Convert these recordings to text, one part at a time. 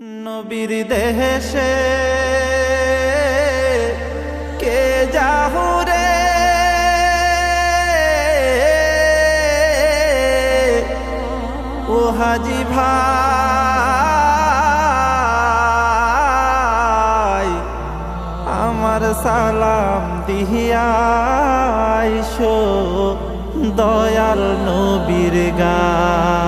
নবীর দেশে কে যাহুরে ও হাজি ভাই আমার সালাম দিহিয়াইশো দয়াল নবীর গায়।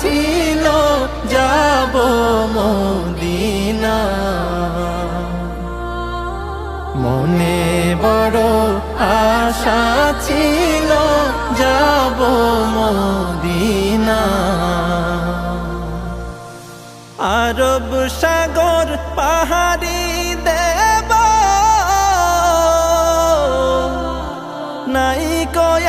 ছিল, যাব মদিনা। মনে বড় আশা ছিল, যাব মদিনা। আরব সাগর পাহাড়ি দেব। নাই কয়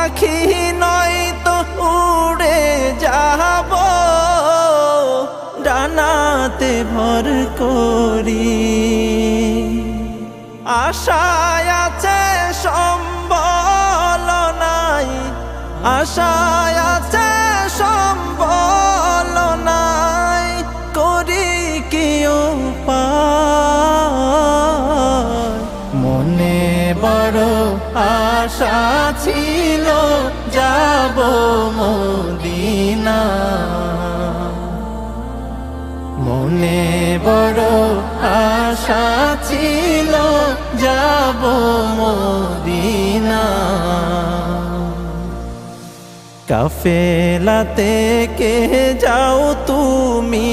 পাখি নয় তো উড়ে যাব। ডানাতে ভর করি। আশায় আছে সম্বল নাই। আশায় আছে আশা ছিল যাব মদিনা। মনে বড় আশা ছিল যাব মদিনা। কাফেলাতে কে যাও তুমি?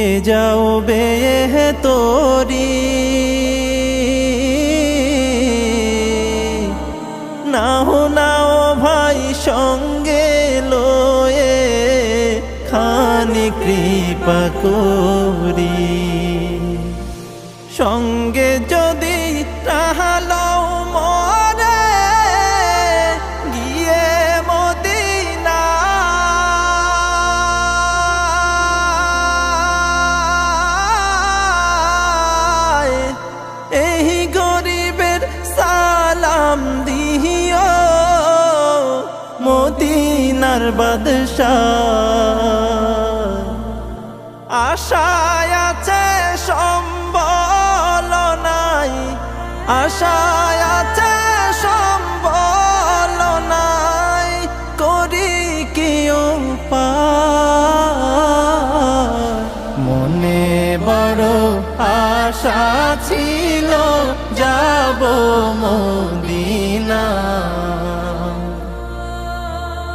কে যাও বে তোরি নাও নাও ভাই সঙ্গে লয়ে খানি কৃপা করি। সঙ্গে যদি মদিনার বাদশাহ আশায় আছে সম্বল নাই, আশায় আছে সম্বল নাই, করি কি? মনে বড় আশা ছিল, যাব মদিনা